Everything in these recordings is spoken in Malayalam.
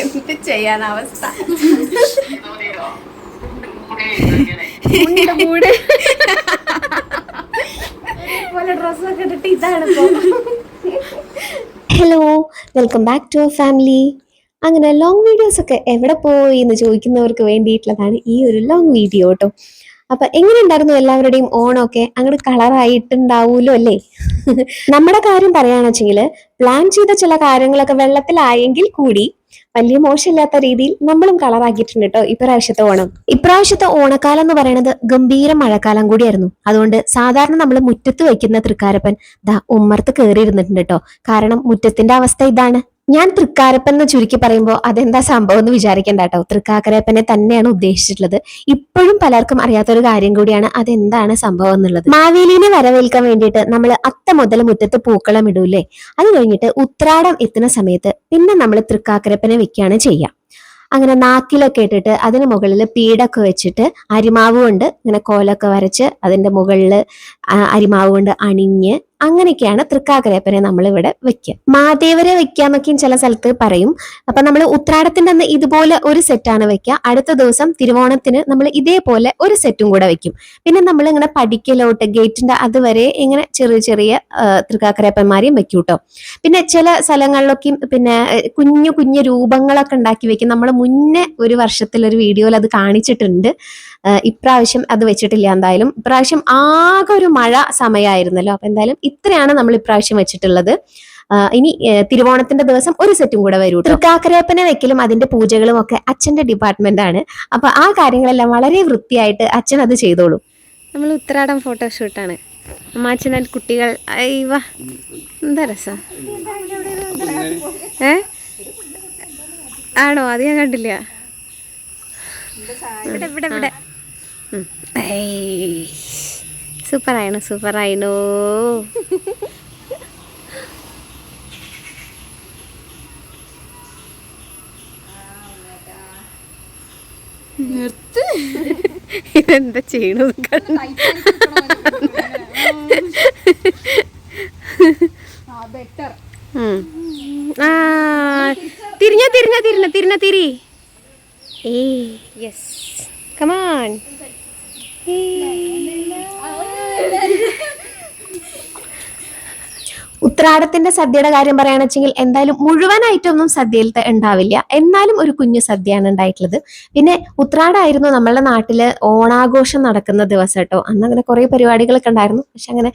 എന്ത് ചെയ്യാൻ അവസ്ഥ? മൂട്. മൂട് പോലെ ഡ്രസ്സൊക്കെ ഇട്ടിട്ട് ഇതാണ് ഇപ്പൊ. Hello welcome back to our family അങ്ങനെ ലോങ് വീഡിയോസ് ഒക്കെ എവിടെ പോയി എന്ന് ചോദിക്കുന്നവർക്ക് വേണ്ടിയിട്ടുള്ളതാണ് ഈ ഒരു ലോങ് വീഡിയോ കേട്ടോ അപ്പൊ എങ്ങനെ ഉണ്ടായിരുന്നു എല്ലാവരുടെയും ഓണമൊക്കെ? അങ്ങോട്ട് കളറായിട്ടുണ്ടാവൂലോ അല്ലേ? നമ്മുടെ കാര്യം പറയുകയാണെന്ന് വെച്ചെങ്കിൽ പ്ലാൻ ചെയ്ത ചില കാര്യങ്ങളൊക്കെ വെള്ളത്തിലായെങ്കിൽ കൂടി വലിയ മോശമില്ലാത്ത രീതിയിൽ നമ്മളും കളറാക്കിയിട്ടുണ്ട് കേട്ടോ ഇപ്രാവശ്യത്തെ ഓണം. ഇപ്രാവശ്യത്തെ ഓണക്കാലം എന്ന് പറയുന്നത് ഗംഭീര മഴക്കാലം കൂടിയായിരുന്നു. അതുകൊണ്ട് സാധാരണ നമ്മൾ മുറ്റത്ത് വയ്ക്കുന്ന തൃക്കാരപ്പൻ ദാ ഉമ്മർത്ത് കയറിയിരുന്നിട്ടുണ്ട് കേട്ടോ കാരണം മുറ്റത്തിന്റെ അവസ്ഥ ഇതാണ്. ഞാൻ തൃക്കാരപ്പൻ എന്ന് ചുരുക്കി പറയുമ്പോൾ അതെന്താ സംഭവം എന്ന് വിചാരിക്കേണ്ട കേട്ടോ. തൃക്കാക്കരപ്പനെ തന്നെയാണ് ഉദ്ദേശിച്ചിട്ടുള്ളത്. ഇപ്പോഴും പലർക്കും അറിയാത്ത ഒരു കാര്യം കൂടിയാണ് അതെന്താണ് സംഭവം എന്നുള്ളത്. മാവേലിനെ വരവേൽക്കാൻ വേണ്ടിയിട്ട് നമ്മൾ അത്ത മുതൽ മുറ്റത്ത് പൂക്കളം ഇടൂലേ അത് കഴിഞ്ഞിട്ട് ഉത്രാടം എത്തുന്ന സമയത്ത് പിന്നെ നമ്മൾ തൃക്കാക്കരപ്പനെ വെക്കുകയാണ് ചെയ്യുക അങ്ങനെ നാക്കിലൊക്കെ ഇട്ടിട്ട് അതിന് മുകളിൽ പീടൊക്കെ വെച്ചിട്ട് അരിമാവ് കൊണ്ട് ഇങ്ങനെ കോലൊക്കെ വരച്ച് അതിന്റെ മുകളിൽ അരിമാവ് കൊണ്ട് അണിഞ്ഞ് അങ്ങനെയൊക്കെയാണ് തൃക്കാക്കരയപ്പനെ നമ്മൾ ഇവിടെ വെക്കുക മാതേവരെ വെക്കാന്നൊക്കെയും ചില സ്ഥലത്ത് പറയും. അപ്പൊ നമ്മൾ ഉത്രാടത്തിന്റെ അന്ന് ഇതുപോലെ ഒരു സെറ്റാണ് വെക്കുക അടുത്ത ദിവസം തിരുവോണത്തിന് നമ്മൾ ഇതേപോലെ ഒരു സെറ്റും കൂടെ വെക്കും. പിന്നെ നമ്മൾ ഇങ്ങനെ പഠിക്കലോട്ട് ഗേറ്റിന്റെ അതുവരെ ഇങ്ങനെ ചെറിയ ചെറിയ തൃക്കാക്കരയപ്പന്മാരെയും വെക്കും കേട്ടോ പിന്നെ ചില സ്ഥലങ്ങളിലൊക്കെയും പിന്നെ കുഞ്ഞു കുഞ്ഞു രൂപങ്ങളൊക്കെ ഉണ്ടാക്കി വെക്കും. നമ്മൾ മുന്നേ ഒരു വർഷത്തിൽ ഒരു വീഡിയോയിൽ അത് കാണിച്ചിട്ടുണ്ട്. ഇപ്രാവശ്യം അത് വെച്ചിട്ടില്ല എന്തായാലും. ഇപ്രാവശ്യം ആകെ ഒരു മഴ സമയമായിരുന്നല്ലോ അപ്പൊ എന്തായാലും ഇത്രയാണ് നമ്മൾ ഇപ്രാവശ്യം വെച്ചിട്ടുള്ളത്. ഇനി തിരുവോണത്തിന്റെ ദിവസം ഒരു സെറ്റും കൂടെ വരൂ തൃക്കാക്കരപ്പനെ വെക്കലും അതിന്റെ പൂജകളും ഒക്കെ അച്ഛന്റെ ഡിപ്പാർട്ട്മെന്റ് ആണ്. അപ്പൊ ആ കാര്യങ്ങളെല്ലാം വളരെ വൃത്തിയായിട്ട് അച്ഛൻ അത് ചെയ്തോളൂ. നമ്മൾ ഉത്തരാടം ഫോട്ടോഷൂട്ടാണ് അമ്മാച്ചനാൽ കുട്ടികൾ എന്താ രസം? ഏ? ആണോ? അത് ഞാൻ കണ്ടില്ല. ഇവിടെ ഇവിടെ ഇവിടെ. സൂപ്പറായിണോ നിർത്ത്. ഇതെന്താ ചെയ്യണത്? തിരിഞ്ഞ തിരിഞ്ഞ തിരിഞ്ഞ തിരിഞ്ഞ തിരി. ഏ യെസ് കമാൺ Hey. ഉത്രാടത്തിന്റെ സദ്യയുടെ കാര്യം പറയുകയാണെന്ന് വെച്ചെങ്കിൽ എന്തായാലും മുഴുവനായിട്ടൊന്നും സദ്യയിൽ ഉണ്ടാവില്ല. എന്നാലും ഒരു കുഞ്ഞു സദ്യയാണ് ഉണ്ടായിട്ടുള്ളത്. പിന്നെ ഉത്രാടായിരുന്നു നമ്മളുടെ നാട്ടിൽ ഓണാഘോഷം നടക്കുന്ന ദിവസം കേട്ടോ. അന്ന് അങ്ങനെ കുറെ പരിപാടികളൊക്കെ ഉണ്ടായിരുന്നു. പക്ഷെ അങ്ങനെ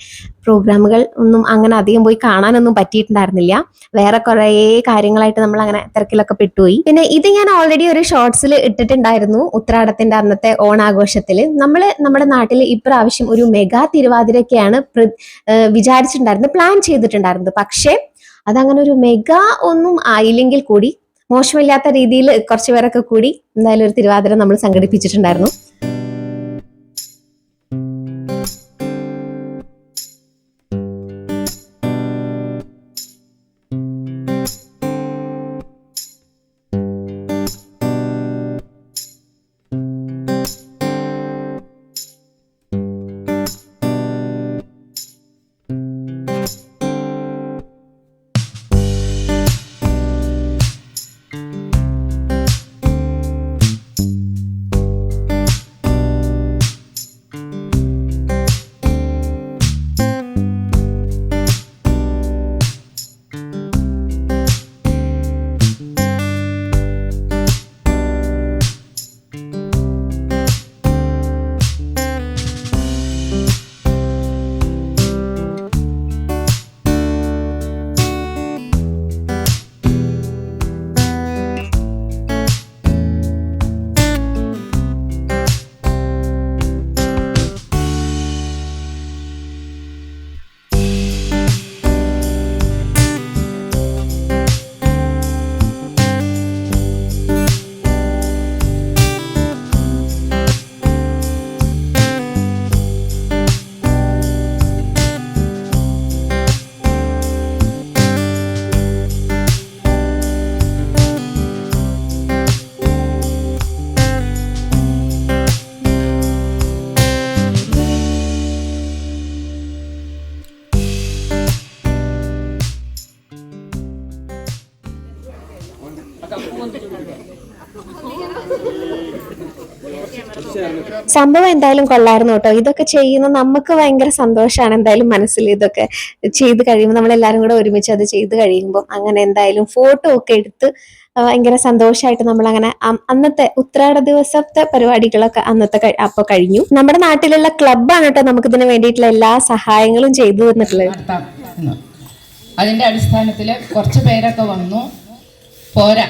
പ്രോഗ്രാമുകൾ ഒന്നും അങ്ങനെ അധികം പോയി കാണാനൊന്നും പറ്റിയിട്ടുണ്ടായിരുന്നില്ല. വേറെ കുറേ കാര്യങ്ങളായിട്ട് നമ്മൾ അങ്ങനെ തിരക്കിലൊക്കെ പെട്ടുപോയി. പിന്നെ ഇത് ഞാൻ ഓൾറെഡി ഒരു ഷോർട്സിൽ ഇട്ടിട്ടുണ്ടായിരുന്നു ഉത്രാടത്തിന്റെ അന്നത്തെ ഓണാഘോഷത്തിൽ നമ്മൾ നമ്മുടെ നാട്ടിൽ ഇപ്രാവശ്യം ഒരു മെഗാ തിരുവാതിരയൊക്കെയാണ് വിചാരിച്ചിട്ടുണ്ടായിരുന്നത് പ്ലാൻ ചെയ്തിട്ടുണ്ടായിരുന്നത് പക്ഷേ അതങ്ങനെ ഒരു മെഗാ ഒന്നും ആയില്ലെങ്കിൽ കൂടി മോശമില്ലാത്ത രീതിയിൽ കുറച്ച് പേരൊക്കെ കൂടി എന്തായാലും ഒരു തിരുവാതിര നമ്മൾ സംഘടിപ്പിച്ചിട്ടുണ്ടായിരുന്നു. സംഭവം എന്തായാലും കൊള്ളായിരുന്നു കേട്ടോ. ഇതൊക്കെ ചെയ്യുന്ന നമുക്ക് ഭയങ്കര സന്തോഷമാണ് എന്തായാലും മനസ്സിൽ ഇതൊക്കെ ചെയ്ത് കഴിയുമ്പോൾ നമ്മളെല്ലാരും കൂടെ ഒരുമിച്ച് അത് ചെയ്ത് കഴിയുമ്പോൾ അങ്ങനെ എന്തായാലും ഫോട്ടോ ഒക്കെ എടുത്ത് ഭയങ്കര സന്തോഷമായിട്ട് നമ്മൾ അങ്ങനെ അന്നത്തെ ഉത്രാട ദിവസത്തെ പരിപാടികളൊക്കെ അന്നത്തെ അപ്പൊ കഴിഞ്ഞു. നമ്മുടെ നാട്ടിലുള്ള ക്ലബ്ബാണ് കേട്ടോ നമുക്ക് ഇതിന് വേണ്ടിയിട്ടുള്ള എല്ലാ സഹായങ്ങളും ചെയ്തു തന്നിട്ടുള്ളത്. അതിന്റെ അടിസ്ഥാനത്തിൽ കുറച്ച് പേരൊക്കെ വന്നു. പോരാ.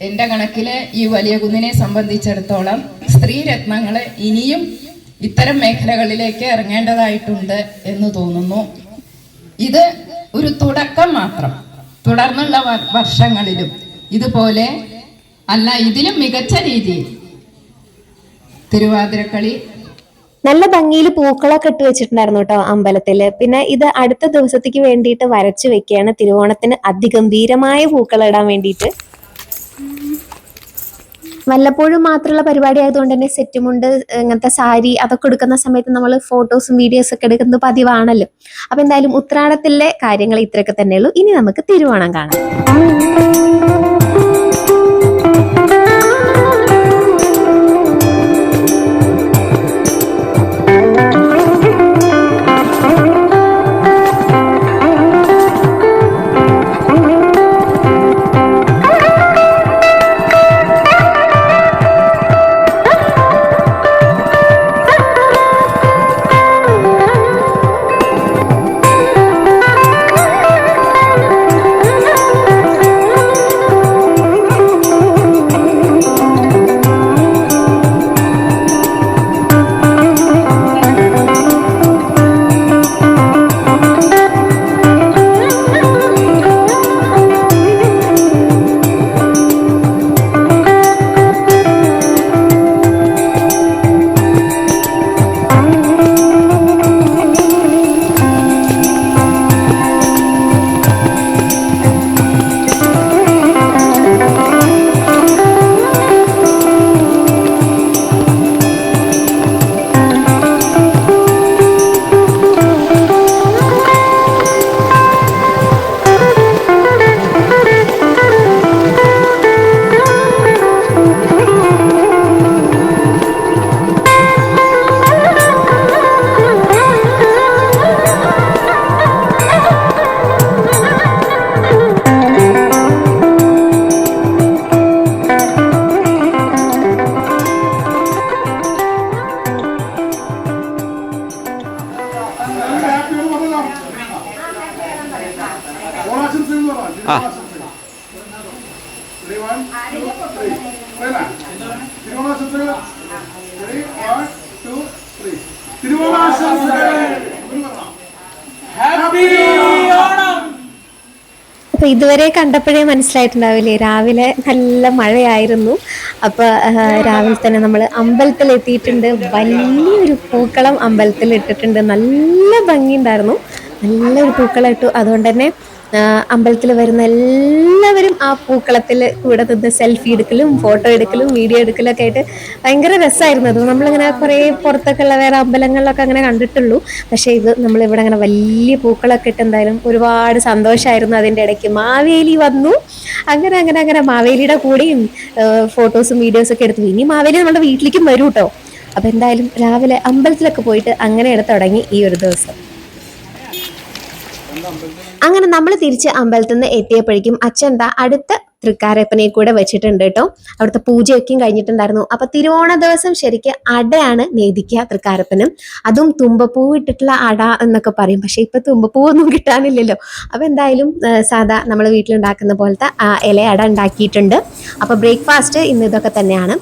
എന്റെ കണക്കിൽ ഈ വലിയ കുന്നിനെ സംബന്ധിച്ചിടത്തോളം സ്ത്രീരത്നങ്ങൾ ഇനിയും ഇത്തരം മേഖലകളിലേക്ക് ഇറങ്ങേണ്ടതായിട്ടുണ്ട് എന്ന് തോന്നുന്നു. ഇത് ഒരു തുടക്കം മാത്രം. തുടർന്നുള്ള വർഷങ്ങളിലും ഇതുപോലെ അല്ല ഇതിലും മികച്ച രീതിയിൽ. തിരുവാതിരക്കളി. നല്ല ഭംഗിയിൽ പൂക്കളൊക്കെ ഇട്ട് വെച്ചിട്ടുണ്ടായിരുന്നു കേട്ടോ അമ്പലത്തിൽ. പിന്നെ ഇത് അടുത്ത ദിവസത്തേക്ക് വേണ്ടിയിട്ട് വരച്ചു വെക്കുകയാണ് തിരുവോണത്തിന് അതിഗംഭീരമായ പൂക്കൾ ഇടാൻ വേണ്ടിയിട്ട്. വല്ലപ്പോഴും മാത്രമുള്ള പരിപാടി ആയതുകൊണ്ട് തന്നെ സെറ്റുമുണ്ട് ഇങ്ങനത്തെ സാരി അതൊക്കെ എടുക്കുന്ന സമയത്ത് നമ്മൾ ഫോട്ടോസും വീഡിയോസും ഒക്കെ എടുക്കുന്നത് പതിവാണല്ലോ. അപ്പൊ എന്തായാലും ഉത്രാടത്തിലെ കാര്യങ്ങൾ ഇത്രയൊക്കെ തന്നെയുള്ളൂ. ഇനി നമുക്ക് തിരുവോണം കാണാം. പറ. അപ്പൊ ഇതുവരെ കണ്ടപ്പോഴേ മനസ്സിലായിട്ടുണ്ടാവില്ലേ? രാവിലെ നല്ല മഴയായിരുന്നു. അപ്പൊ ആ, രാവിലെ തന്നെ നമ്മൾ അമ്പലത്തിൽ എത്തിയിട്ടുണ്ട്. വലിയൊരു പൂക്കളം അമ്പലത്തിൽ ഇട്ടിട്ടുണ്ട്. നല്ല ഭംഗിയുണ്ടായിരുന്നു. നല്ലൊരു പൂക്കളം ഇട്ടു അതുകൊണ്ട് തന്നെ അമ്പലത്തിൽ വരുന്ന എല്ലാവരും ആ പൂക്കളത്തിൽ കൂടെ നിന്ന് സെൽഫി എടുക്കലും ഫോട്ടോ എടുക്കലും വീഡിയോ എടുക്കലും ഒക്കെ ആയിട്ട് ഭയങ്കര രസമായിരുന്നു അത് നമ്മളിങ്ങനെ കുറേ പുറത്തൊക്കെ ഉള്ള വേറെ അമ്പലങ്ങളിലൊക്കെ അങ്ങനെ കണ്ടിട്ടുള്ളൂ. പക്ഷേ ഇത് നമ്മളിവിടെ അങ്ങനെ വലിയ പൂക്കളൊക്കെ ഇട്ട് എന്തായാലും ഒരുപാട് സന്തോഷമായിരുന്നു അതിന്റെ ഇടയ്ക്ക്. മാവേലി വന്നു. അങ്ങനെ അങ്ങനെ അങ്ങനെ മാവേലിയുടെ കൂടെയും ഫോട്ടോസും വീഡിയോസും ഒക്കെ എടുത്തു. ഇനി മാവേലി നമ്മുടെ വീട്ടിലേക്കും വരും കേട്ടോ അപ്പം എന്തായാലും രാവിലെ അമ്പലത്തിലൊക്കെ പോയിട്ട് അങ്ങനെ അങ്ങനെയാണ് തുടങ്ങി ഈ ഒരു ദിവസം. അങ്ങനെ നമ്മൾ തിരിച്ച് അമ്പലത്തിൽ നിന്ന് എത്തിയപ്പോഴേക്കും അച്ഛൻ അടുത്ത തൃക്കാരപ്പനെ കൂടെ വെച്ചിട്ടുണ്ട് കേട്ടോ. അവിടുത്തെ പൂജയൊക്കെയും കഴിഞ്ഞിട്ടുണ്ടായിരുന്നു. അപ്പൊ തിരുവോണ ദിവസം ശരിക്ക് അടയാണ് നേദിക്കുക തൃക്കാരപ്പനും. അതും തുമ്പപ്പൂ ഇട്ടിട്ടുള്ള അട എന്നൊക്കെ പറയും. പക്ഷെ ഇപ്പൊ തുമ്പപ്പൂവൊന്നും കിട്ടാനില്ലല്ലോ. അപ്പൊ എന്തായാലും സാധാ നമ്മൾ വീട്ടിലുണ്ടാക്കുന്ന പോലത്തെ ഇല അട ഉണ്ടാക്കിയിട്ടുണ്ട്. അപ്പൊ ബ്രേക്ക്ഫാസ്റ്റ് ഇന്ന് ഇതൊക്കെ തന്നെയാണ്.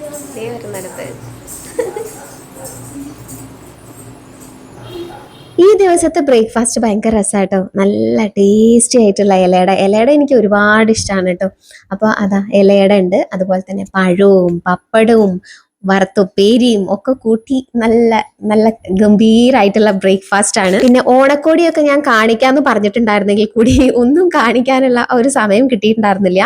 ഈ ദിവസത്തെ ബ്രേക്ക്ഫാസ്റ്റ് ഭയങ്കര രസമായിട്ടോ നല്ല ടേസ്റ്റി ആയിട്ടുള്ള ഇലയട. ഇലയട എനിക്ക് ഒരുപാട് ഇഷ്ടമാണ് കേട്ടോ. അപ്പോൾ അതാ ഇലയട ഉണ്ട്. അതുപോലെ തന്നെ പഴവും പപ്പടവും വറുത്തുപ്പേരിയും ഒക്കെ കൂട്ടി നല്ല നല്ല ഗംഭീരായിട്ടുള്ള ബ്രേക്ക്ഫാസ്റ്റ് ആണ്. പിന്നെ ഓണക്കോടിയൊക്കെ ഞാൻ കാണിക്കാന്ന് പറഞ്ഞിട്ടുണ്ടായിരുന്നെങ്കിൽ കൂടി ഒന്നും കാണിക്കാനുള്ള ഒരു സമയം കിട്ടിയിട്ടുണ്ടായിരുന്നില്ല.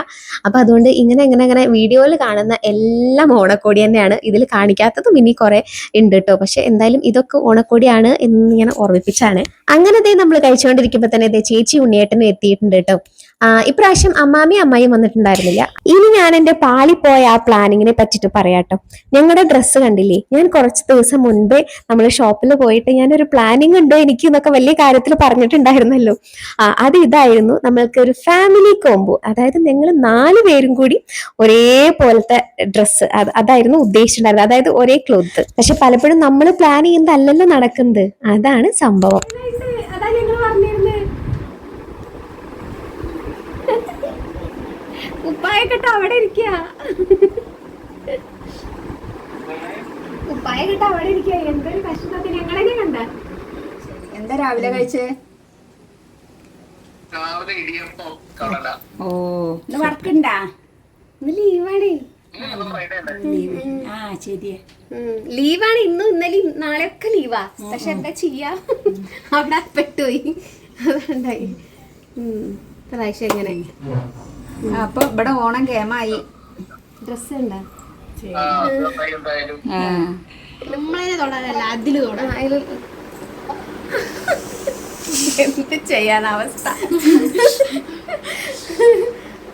അപ്പൊ അതുകൊണ്ട് ഇങ്ങനെ ഇങ്ങനെ ഇങ്ങനെ വീഡിയോയിൽ കാണുന്ന എല്ലാം ഓണക്കോടി തന്നെയാണ് ഇതിൽ കാണിക്കാത്തതും ഇനി കുറെ ഉണ്ട് കേട്ടോ. പക്ഷെ എന്തായാലും ഇതൊക്കെ ഓണക്കോടിയാണ് എന്ന് ഇങ്ങനെ ഓർമ്മിപ്പിച്ചാണ്. അങ്ങനെ ദേ നമ്മൾ കഴിച്ചുകൊണ്ടിരിക്കുമ്പോൾ തന്നെ ദേ ചേച്ചി ഉണ്ണിയേട്ടനും എത്തിയിട്ടുണ്ട് കേട്ടോ. ഇപ്രാവശ്യം അമ്മാമി അമ്മായിയും വന്നിട്ടുണ്ടായിരുന്നില്ല. ഇനി ഞാൻ എന്റെ പോയ ആ പ്ലാനിങ്ങിനെ പറ്റിട്ട് പറയാട്ടോ. ഞങ്ങളുടെ ഡ്രസ്സ് കണ്ടില്ലേ? ഞാൻ കുറച്ച് ദിവസം മുൻപേ നമ്മൾ ഷോപ്പിൽ പോയിട്ട് ഞാനൊരു പ്ലാനിങ് ഉണ്ട് എനിക്ക് എന്നൊക്കെ വലിയ കാര്യത്തിൽ പറഞ്ഞിട്ടുണ്ടായിരുന്നല്ലോ. ആ അത് ഇതായിരുന്നു നമ്മൾക്ക് ഒരു ഫാമിലി കോംബോ അതായത് ഞങ്ങൾ നാല് പേരും കൂടി ഒരേപോലത്തെ ഡ്രസ്സ് അതായിരുന്നു ഉദ്ദേശിച്ചിട്ടുണ്ടായിരുന്നത്. അതായത് ഒരേ ക്ലോത്ത് പക്ഷെ പലപ്പോഴും നമ്മൾ പ്ലാൻ ചെയ്യുന്നതല്ലല്ലോ നടക്കുന്നത്. അതാണ് സംഭവം അതാ ഞങ്ങൾ പറഞ്ഞിരുന്നത് ഉപ്പായൊക്കെ അവിടെ ഇരിക്കുക ഉപ്പായൊക്കെ അവിടെ ഇരിക്കുക എന്തൊരു കഷ്ടത്തിൽ ഞങ്ങളെന്നെ കണ്ട. എന്താ രാവിലെ കഴിച്ചേ? ഓ ഇന്ന് വർക്കുണ്ടാ ഇന്ന് ലീവാണേ. ആ ശരിയാ. ലീവാണ്. ഇന്നും ഇന്നലെയും നാളെയൊക്കെ ലീവാ. പക്ഷെ എന്താ ചെയ്യാ? അവിടെ പെട്ടുപോയി അതുണ്ടായി പ്രാവശ്യം എങ്ങനെ അപ്പൊ ഇവിടെ ഓണം കേമായി ഡ്രസ് ഉണ്ടാ എന്തായാലും. ആ. നമ്മളതിനെ തൊടാനല്ല അതിൽ തൊടാൻ അതിൽ എന്ത് ചെയ്യാൻ അവസ്ഥ?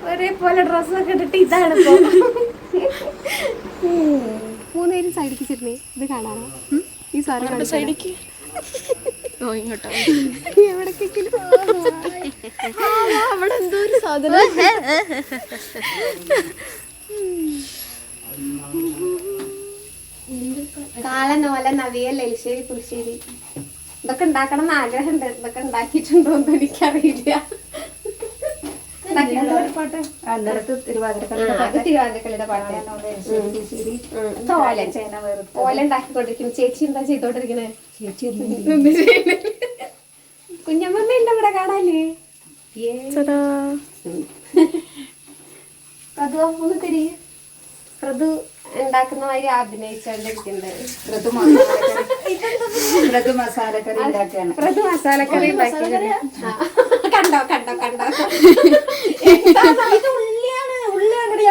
ഒരേപോലെ ഡ്രസ്സൊക്കെ ഇട്ടിട്ട് ഇതാണ് മൂന്നുപേരും സൈഡിക്ക് ചെരുന്നേ ഇത് കാണാനോ ഈ സാധനം സൈഡിക്ക്? ഓ ഇങ്ങോട്ടോ. എവിടേക്കെങ്കിലും അവിടെ എന്തോ ഒരു സാധനം. കാളനോല നവിയൽ എലിശ്ശേരി പുളിശ്ശേരി. ഇതൊക്കെ ഉണ്ടാക്കണം എന്ന് ആഗ്രഹമുണ്ട്. ഇതൊക്കെ ഉണ്ടാക്കിയിട്ടുണ്ടോ എന്ന് എനിക്കറിയില്ല. തിരുവാതിരക്കളിയുടെ പാട്ട്. ചേന വെറുതെ ഓല ഉണ്ടാക്കിക്കൊണ്ടിരിക്കുന്നു. ചേച്ചി എന്താ ചെയ്തോണ്ടിരിക്കണേ? ചേച്ചി കുഞ്ഞമ്മ ഉണ്ട് ഇവിടെ കാണാല്ലേ ചേടാ പ്രതുവാപ്പൊന്ന് തിരികെ പ്രതു ഉണ്ടാക്കുന്ന മാതിരി അഭിനയിച്ചോണ്ടിരിക്കുന്നത് പ്രതു മസാല കറി ഉണ്ടാക്കുകയാണ്. പ്രതു മസാല കറി ഉണ്ടാക്കിയത്. കണ്ടോ കണ്ടോ കണ്ടോ.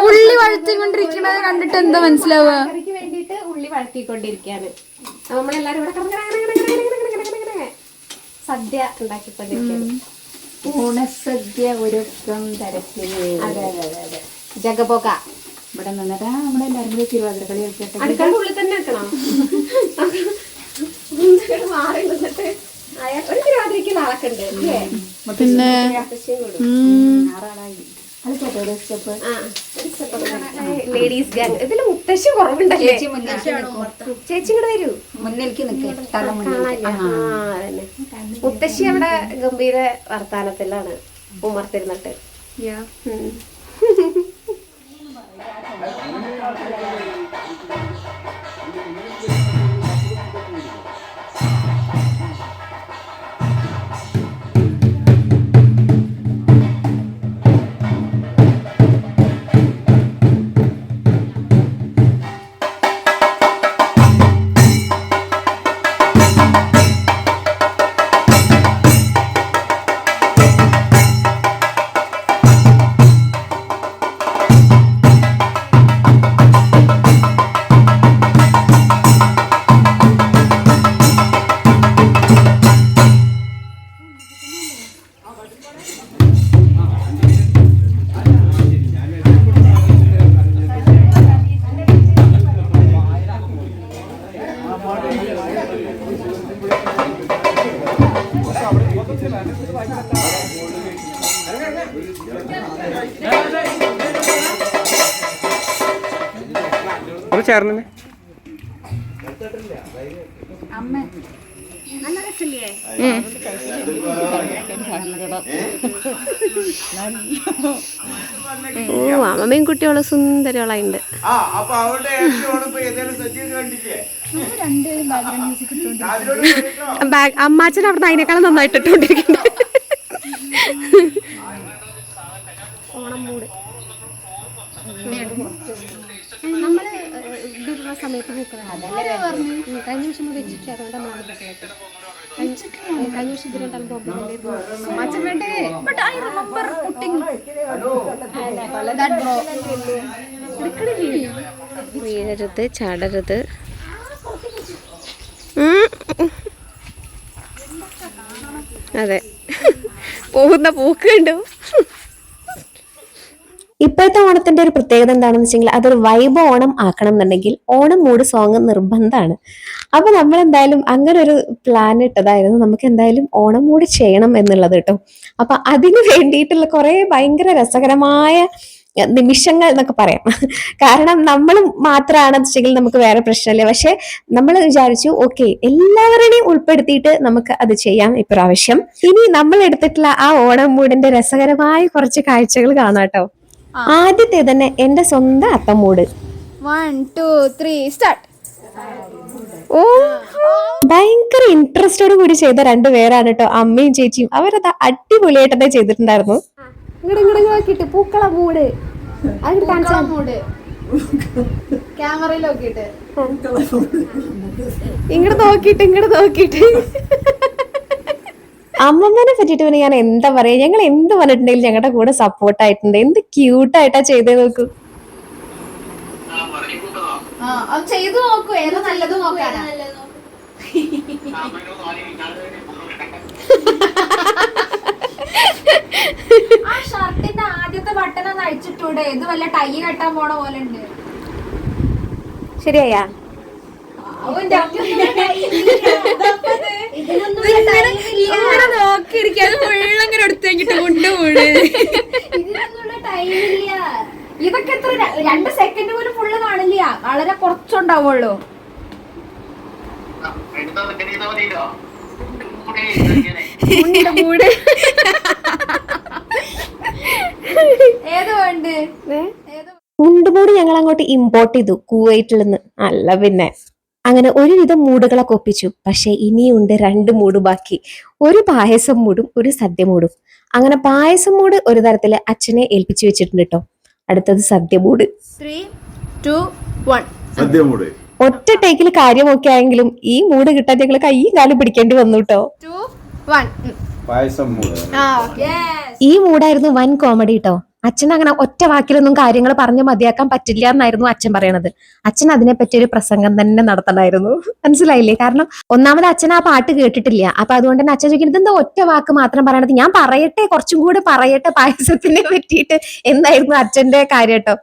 ഉള്ളി വഴത്തിക്കൊണ്ടിരിക്കണത് കണ്ടിട്ട് എന്താ മനസ്സിലാവുക? കറിക്ക് വേണ്ടിയിട്ട് ഉള്ളി വഴത്തിക്കൊണ്ടിരിക്കുകയാണ് നമ്മളെല്ലാരും ഇവിടെ സദ്യ ഉണ്ടാക്കിക്കൊണ്ടിരിക്കുന്നത് ഓണസദ്യ ഒരുക്കം തരത്തിൽ. അതെ അതെ അതെ അതെ. ജഗപോക ഇവിടെ നിന്നിട്ട് നമ്മുടെ എല്ലാവരും തിരുവാതിര കളി കളിക്കട്ടെ അടുക്കളുടെ തന്നെ പിന്നെ ലേഡീസ് ഗാങ്. ഇതിൽ മുത്തശ്ശി കുറവുണ്ടല്ലേ? ചേച്ചി ഇങ്ങോട്ട് വരൂ. മുന്നിലേക്ക് നിൽക്കാം മുത്തശ്ശി അവിടെ ഗംഭീര വർത്താനത്തിലാണ് ഉമർത്തിരുന്നിട്ട് അത് ചേർന്നെ ഓ അമ്മയും കുട്ടിയോൾ സുന്ദരിയോളായിണ്ട് അമ്മാച്ചൻ അവിടെ അതിനേക്കാളും നന്നായിട്ട് ഇട്ടുകൊണ്ടിരിക്കുന്നുണ്ട് ഓണം മൂട് നമ്മൾ സമയത്ത് കഴിഞ്ഞ വർഷം വെച്ചിട്ട് അതുകൊണ്ട് വീഴരുത് ചാടരുത് അതെ. പോകുന്ന പോക്ക് ഇപ്പോഴത്തെ ഓണത്തിന്റെ ഒരു പ്രത്യേകത എന്താണെന്ന് വെച്ചെങ്കിൽ അതൊരു വൈബ് ഓണം ആക്കണം എന്നുണ്ടെങ്കിൽ ഓണം മൂട് സോങ് നിർബന്ധമാണ്. അപ്പൊ നമ്മൾ എന്തായാലും അങ്ങനെ ഒരു പ്ലാൻ ഇട്ടതായിരുന്നു. നമുക്ക് എന്തായാലും ഓണം മൂട് ചെയ്യണം എന്നുള്ളത് കേട്ടോ. അപ്പൊ അതിന് വേണ്ടിയിട്ടുള്ള കുറെ ഭയങ്കര രസകരമായ നിമിഷങ്ങൾ എന്നൊക്കെ പറയാം. കാരണം നമ്മൾ മാത്രമാണ് വെച്ചെങ്കിൽ നമുക്ക് വേറെ പ്രശ്നമില്ല. പക്ഷെ നമ്മൾ വിചാരിച്ചു ഓക്കെ എല്ലാവരുടെയും ഉൾപ്പെടുത്തിയിട്ട് നമുക്ക് അത് ചെയ്യാം ഇപ്രാവശ്യം. ഇനി നമ്മൾ എടുത്തിട്ടുള്ള ആ ഓണം മൂടിന്റെ രസകരമായ കുറച്ച് കാഴ്ചകൾ കാണാട്ടോ കേട്ടോ. ആദ്യത്തെ തന്നെ എന്റെ സ്വന്തം Athamood one two three start ഓ ഭയങ്കര ഇൻട്രസ്റ്റോട് കൂടി ചെയ്ത രണ്ടുപേരാണ് കേട്ടോ അമ്മയും ചേച്ചിയും. അവരത് അടിപൊളിയായിട്ട് തന്നെ ചെയ്തിട്ടുണ്ടായിരുന്നു. ഇങ്ങോട്ട് പൂക്കള മൂട്. അത് കാണിച്ചാ മൂട്. ക്യാമറയിൽ നോക്കിയിട്ട്. ഇങ്ങോട്ട് നോക്കിയിട്ട് അമ്മമ്മനെ പറ്റിയിട്ട് പിന്നെ ഞാൻ എന്താ പറയാ? ഞങ്ങൾ എന്ത് പറഞ്ഞിട്ടുണ്ടെങ്കിലും ഞങ്ങളുടെ കൂടെ സപ്പോർട്ട് ആയിട്ടുണ്ട്. എന്ത് ക്യൂട്ട് ക്യൂട്ടായിട്ടാ ചെയ്തേ നോക്കൂ. ചെയ്തു നോക്കൂ. ഏതാ നല്ലത് നോക്കാനാ? അമ്മയോട് ആരെയും ആ ഷർട്ടിന്റെ ആദ്യത്തെ ബട്ടൺ ഒന്ന് അഴിച്ചിട്ടൂടെ. ഇത് വല്ല ടൈ കെട്ടാൻ പോണ പോലെ ഉണ്ട് ശരിയായാ നോക്കിയിരിക്കാതെ വെള്ളങ്ങനെ എടുത്ത് കഴിഞ്ഞിട്ട് കൊണ്ട് വീട് ഇതൊക്കെ എത്ര രണ്ട് സെക്കൻഡ് പോലും ഫുള്ള് കാണില്ല. വളരെ കുറച്ചുണ്ടാവുള്ളൂ. കൂടെ ഇങ്ങനെ മൂട് ഏത് വേണ്ട മുണ്ടുമൂട് ഞങ്ങൾ അങ്ങോട്ട് ഇമ്പോർട്ട് ചെയ്തു കുവൈറ്റിൽ നിന്ന്. അല്ല പിന്നെ. അങ്ങനെ ഒരുവിധം മൂടുകളൊക്കെ ഒപ്പിച്ചു. പക്ഷെ ഇനിയുണ്ട് രണ്ട് മൂട് ബാക്കി. ഒരു പായസം മൂടും ഒരു സദ്യ മൂടും. അങ്ങനെ പായസം മൂട് ഒരു തരത്തിൽ അച്ഛനെ ഏൽപ്പിച്ചു വെച്ചിട്ടുണ്ട് കേട്ടോ അടുത്തത് സദ്യ മൂട്. ത്രീ ടു വൺ സദ്യമൂട് ഒറ്റ ടേക്കിൽ കാര്യമൊക്കെ ആയെങ്കിലും ഈ മൂട് കിട്ടാൻ ഞങ്ങൾ കൈയും കാലും പിടിക്കേണ്ടി വന്നു കേട്ടോ ടു വൺ പായസം മൂട്. ആ ഈ മൂടായിരുന്നു വൻ കോമഡി കേട്ടോ അച്ഛൻ അങ്ങനെ ഒറ്റ വാക്കിലൊന്നും കാര്യങ്ങൾ പറഞ്ഞ് മതിയാക്കാൻ പറ്റില്ല എന്നായിരുന്നു അച്ഛൻ പറയണത്. അച്ഛൻ അതിനെപ്പറ്റി ഒരു പ്രസംഗം തന്നെ നടത്തണമായിരുന്നു മനസ്സിലായില്ലേ? കാരണം ഒന്നാമത് അച്ഛൻ ആ പാട്ട് കേട്ടിട്ടില്ല. അപ്പൊ അതുകൊണ്ട് തന്നെ അച്ഛൻ ചോദിക്കുന്നത് എന്താ ഒറ്റ വാക്ക് മാത്രം പറയണത്? ഞാൻ പറയട്ടെ കുറച്ചും കൂടെ പറയട്ടെ പായസത്തിനെ പറ്റിയിട്ട്. എന്തായിരുന്നു അച്ഛന്റെ കാര്യം കേട്ടോ.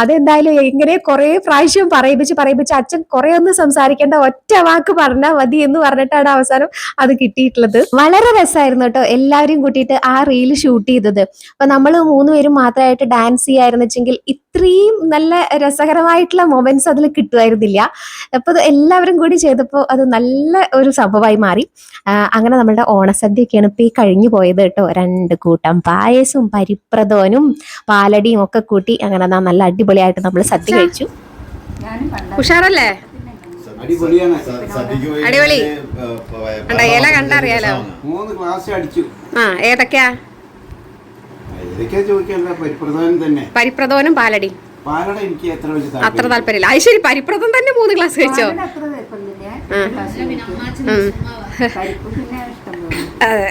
അതെന്തായാലും എങ്ങനെ കുറെ പ്രാവശ്യം പറയിപ്പിച്ച് പറയിപ്പിച്ച് അച്ഛൻ കുറെ ഒന്നും സംസാരിക്കേണ്ട ഒറ്റ വാക്ക് പറഞ്ഞാൽ മതി എന്ന് പറഞ്ഞിട്ടാണ് അവസാനം അത് കിട്ടിയിട്ടുള്ളത്. വളരെ രസമായിരുന്നു കേട്ടോ എല്ലാവരും കൂട്ടിയിട്ട് ആ റീൽ ഷൂട്ട് ചെയ്തത്. അപ്പൊ നമ്മൾ മൂന്നുപേരും മാത്രമായിട്ട് ഡാൻസ് ചെയ്യായിരുന്നെങ്കിൽ ഇത്രയും നല്ല രസകരമായിട്ടുള്ള മൊമെന്റ്സ് അതിൽ കിട്ടുമായിരുന്നില്ല. അപ്പൊ അത് എല്ലാവരും കൂടി ചെയ്തപ്പോൾ അത് നല്ല ഒരു സംഭവമായി മാറി. അങ്ങനെ നമ്മളുടെ ഓണസദ്യയൊക്കെയാണ് ഇപ്പൊ ഈ കഴിഞ്ഞു പോയത് കേട്ടോ. രണ്ട് കൂട്ടം പായസവും പരിപ്രദോനും പാലടിയും ഒക്കെ കൂട്ടി അങ്ങനെ നല്ല അടിപൊളിയായിട്ട് നമ്മൾ സദ്യ കഴിച്ചു. ഉഷാറല്ലേ? അടിപൊളിയാണ്. അടിപൊളി. കണ്ടോ, ഇല കണ്ടറിയാലോ. മൂന്ന് ക്ലാസ് അടിച്ചു. ആ ഏതൊക്കെയാ? പരിപ്രധാനം തന്നെ. പരിപ്രദോനും പാലടി. പാലട എനിക്ക് എത്ര വലിയ അത്ര താല്പര്യം താല്പര്യമില്ല. അത് ശരി പരിപ്രദം തന്നെ മൂന്ന് ഗ്ലാസ് കഴിച്ചോ? അതെ.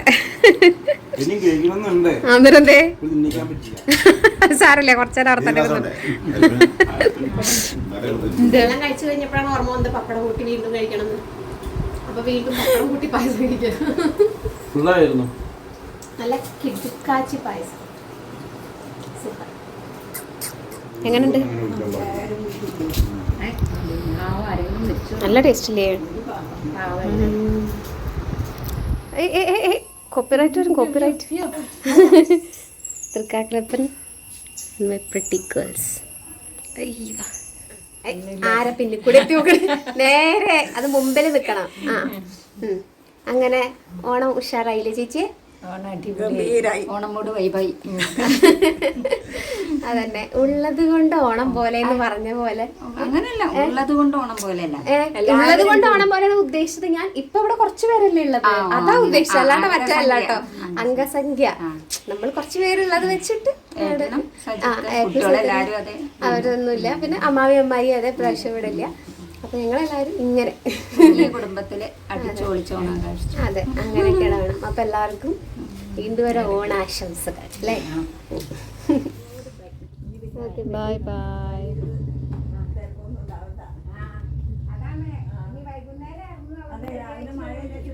അന്നേരന്തേ ഇത് കുറച്ചു നേരം സാരല്ലേ അവിടെ തന്നെ ഇതെല്ലാം കഴിച്ചു കഴിഞ്ഞപ്പോഴാണ് ഓർമ്മ വന്നത് പപ്പടം കൂട്ടി വീണ്ടും കഴിക്കണം അപ്പൊ വീണ്ടും പപ്പടം കൂട്ടി പായസം നല്ല കിടുക്കാച്ചി പായസം സൂപ്പർ എങ്ങനെയുണ്ട് നല്ല ടേസ്റ്റ് ഇല്ലേ കോപ്പിറൈറ്റ് വരും കോപ്പിറൈറ്റ് തൃക്കാക്കരപ്പൻ പ്രിട്ടി ഗേൾസ് ആരെ പിന്നെ കൂടെ നേരെ അത് മുമ്പിൽ നിൽക്കണം ആ അങ്ങനെ ഓണം ഉഷാറായില്ലേ ചേച്ചി ഓണം അടിപൊളിയായി ഓണം അതന്നെ. ഉള്ളത് കൊണ്ട് ഓണം പോലെ എന്ന് പറഞ്ഞ പോലെ. അങ്ങനെയല്ല ഉള്ളത് കൊണ്ട് ഓണം ഏ, ഉള്ളത് കൊണ്ട് ഓണം പോലെ ഉദ്ദേശിച്ചത് ഞാൻ. ഇപ്പൊ ഇവിടെ കുറച്ചു പേരല്ലേ ഉള്ളത്. അതാ ഉദ്ദേശിച്ചത്. അല്ലാണ്ട് മറ്റല്ല അംഗസംഖ്യ. കേട്ടോ. അംഗസംഖ്യ. നമ്മൾ കുറച്ചു പേരുള്ളത് വെച്ചിട്ട് അവരൊന്നുമില്ല. പിന്നെ അമ്മാവി അമ്മായി അതെ പ്രാവശ്യം ഇവിടെ ഇല്ല. അപ്പൊ ഞങ്ങളെല്ലാവരും ഇങ്ങനെ. വലിയ കുടുംബത്തിൽ അതെ അങ്ങനെയൊക്കെയാണ് വേണം അപ്പൊ എല്ലാവർക്കും വീണ്ടും ഒരു ഓണാശംസകൾ അല്ലേ? Bye bye. മിക്കവാറും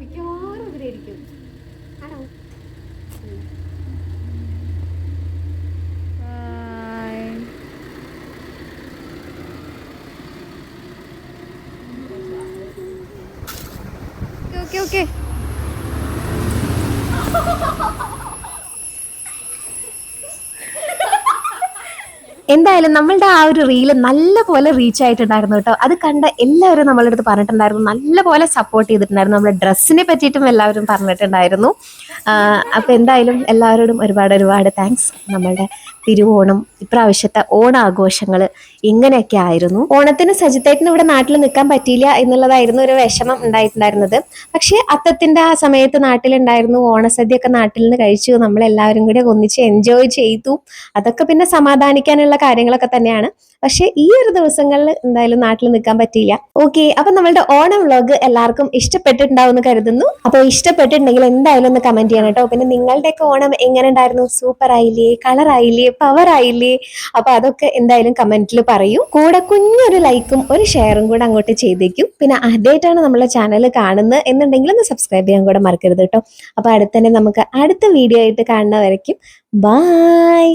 ഓക്കെ. എന്തായാലും നമ്മളുടെ ആ ഒരു റീൽ നല്ല പോലെ റീച്ച് ആയിട്ടുണ്ടായിരുന്നു കേട്ടോ. അത് കണ്ട എല്ലാവരും നമ്മളുടെ അടുത്ത് പറഞ്ഞിട്ടുണ്ടായിരുന്നു. നല്ല പോലെ സപ്പോർട്ട് ചെയ്തിട്ടുണ്ടായിരുന്നു. നമ്മുടെ ഡ്രസ്സിനെ പറ്റിയിട്ടും എല്ലാവരും പറഞ്ഞിട്ടുണ്ടായിരുന്നു. ആഹ് അപ്പൊ എന്തായാലും എല്ലാവരോടും ഒരുപാട് ഒരുപാട് താങ്ക്സ് നമ്മളുടെ തിരുവോണം ഇപ്രാവശ്യത്തെ ഓണാഘോഷങ്ങൾ ഇങ്ങനെയൊക്കെ ആയിരുന്നു ഓണത്തിന് സജിത്തേട്ടിന് ഇവിടെ നാട്ടിൽ നിൽക്കാൻ പറ്റിയില്ല എന്നുള്ളതായിരുന്നു ഒരു വിഷമം ഉണ്ടായിട്ടുണ്ടായിരുന്നത്. പക്ഷേ അത്തത്തിന്റെ ആ സമയത്ത് നാട്ടിലുണ്ടായിരുന്നു ഓണസദ്യയൊക്കെ നാട്ടിൽ നിന്ന് കഴിച്ചു. നമ്മൾ എല്ലാവരും കൂടി ഒന്നിച്ച് എൻജോയ് ചെയ്തു. അതൊക്കെ പിന്നെ സമാധാനിക്കാനുള്ള കാര്യങ്ങളൊക്കെ തന്നെയാണ്. പക്ഷേ ഈ ഒരു ദിവസങ്ങളിൽ എന്തായാലും നാട്ടിൽ നിൽക്കാൻ പറ്റിയില്ല. ഓക്കെ അപ്പൊ നമ്മളുടെ ഓണം വ്ളോഗ് എല്ലാവർക്കും ഇഷ്ടപ്പെട്ടിട്ടുണ്ടാവും എന്ന് കരുതുന്നു. അപ്പൊ ഇഷ്ടപ്പെട്ടിട്ടുണ്ടെങ്കിൽ എന്തായാലും ഒന്ന് കമന്റ് ചെയ്യണം കേട്ടോ. പിന്നെ നിങ്ങളുടെയൊക്കെ ഓണം എങ്ങനെ ഉണ്ടായിരുന്നു? സൂപ്പർ ആയില്ലേ? കളർ ആയില്ലേ? പവർ ആയില്ലേ? അപ്പൊ അതൊക്കെ എന്തായാലും കമന്റിൽ പറയൂ. കൂടെ കുഞ്ഞൊരു ലൈക്കും ഒരു ഷെയറും കൂടെ അങ്ങോട്ട് ചെയ്തേക്കും. പിന്നെ ആദ്യമായിട്ടാണ് നമ്മളെ ചാനൽ കാണുന്നത് എന്നുണ്ടെങ്കിൽ ഒന്ന് സബ്സ്ക്രൈബ് ചെയ്യാൻ കൂടെ മറക്കരുത് കേട്ടോ. അപ്പൊ അടുത്തന്നെ നമുക്ക് അടുത്ത വീഡിയോ ആയിട്ട് കാണുന്നവരേക്കും. ബായ്